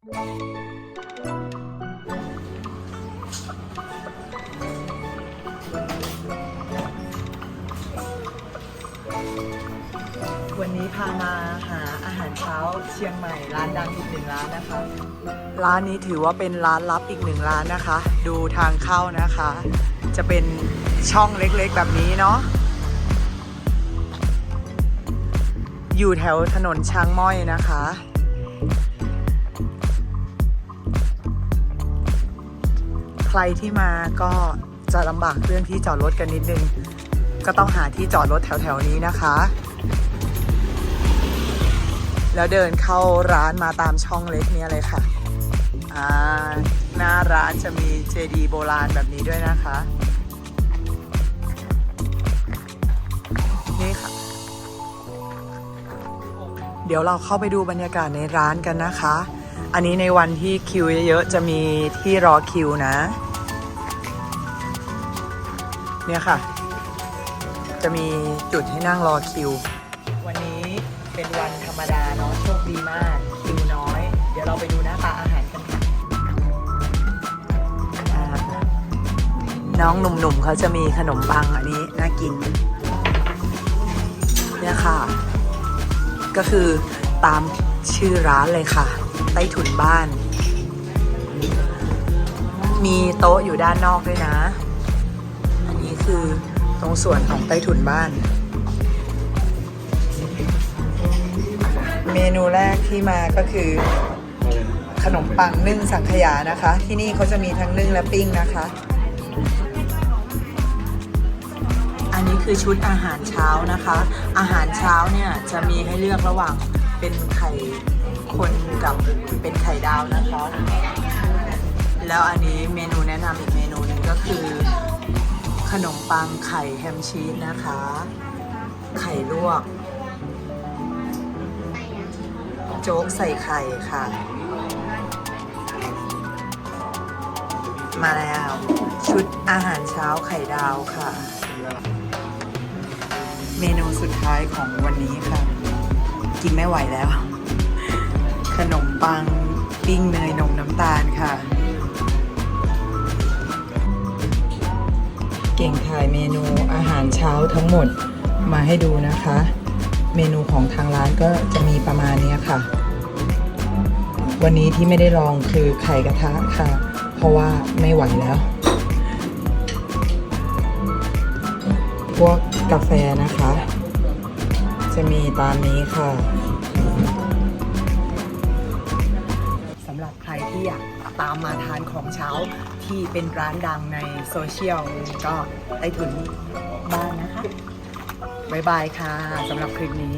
วันนี้พามาหาอาหารเช้าเชียงใหม่ร้านดังอีกหนึ่งร้านนะคะ ร้านนี้ถือว่าเป็นร้านลับอีกหนึ่งร้านนะคะ ดูทางเข้านะคะ จะเป็นช่องเล็กๆแบบนี้เนาะอยู่แถวถนนช้างม้อยนะคะ ใครที่มาก็จะลำบากเรื่องที่จอดรถกันนิดนึง ก็ต้องหาที่จอดรถแถวๆนี้นะคะ แล้วเดินเข้าร้านมาตามช่องเล็กเนี้เลยค่ะอ่าหน้าร้านจะมีเจดีโบราณแบบนี้ด้วยนะคะ นี่ค่ะ เดี๋ยวเราเข้าไปดูบรรยากาศในร้านกันนะคะ อันนี้ในวันที่คิวเยอะๆ จะมีที่รอคิวนะ เนี่ยค่ะ จะมีจุดให้นั่งรอคิว วันนี้เป็นวันธรรมดาเนาะโชคดีมาก คิวน้อย เดี๋ยวเราไปดูหน้าตาอาหารกันค่ะน้องหนุ่มๆเขาจะมีขนมปังอันนี้น่ากิน เนี่ยค่ะ ก็คือตามชื่อร้านเลยค่ะ ใต้ถุนบ้าน มีโต๊ะอยู่ด้านนอกด้วยนะ อันนี้คือตรงส่วนของใต้ถุนบ้าน เมนูแรกที่มาก็คือ ขนมปังนึ่งสังขยานะคะ ที่นี่เขาจะมีทั้งนึ่งและปิ้งนะคะ อันนี้คือชุดอาหารเช้านะคะ อาหารเช้าเนี่ยจะมีให้เลือกระหว่าง เป็นไข่คนกับเป็นไข่ดาวนะคะ แล้วอันนี้เมนูแนะนำอีกเมนูหนึ่งก็คือ ขนมปังไข่แฮมชีสนะคะ ไข่ลวก โจ๊กใส่ไข่ค่ะ มาแล้ว ชุดอาหารเช้าไข่ดาวค่ะ เมนูสุดท้ายของวันนี้ค่ะ กินไม่ไหวแล้ว ขนมปังปิ้งเนยนมน้ำตาลค่ะ เก่งถ่ายเมนูอาหารเช้าทั้งหมดมาให้ดูนะคะ เมนูของทางร้านก็จะมีประมาณนี้ค่ะ วันนี้ที่ไม่ได้ลองคือไข่กระทะค่ะ เพราะว่าไม่ไหวแล้ว พวกกาแฟนะคะ จะมีตามนี้ค่ะสำหรับใครที่อยากตามมาทานของเช้าที่เป็นร้านดังในโซเชียลก็ได้ถุนบ้านนะคะ บ๊ายบายค่ะสำหรับคลิปนี้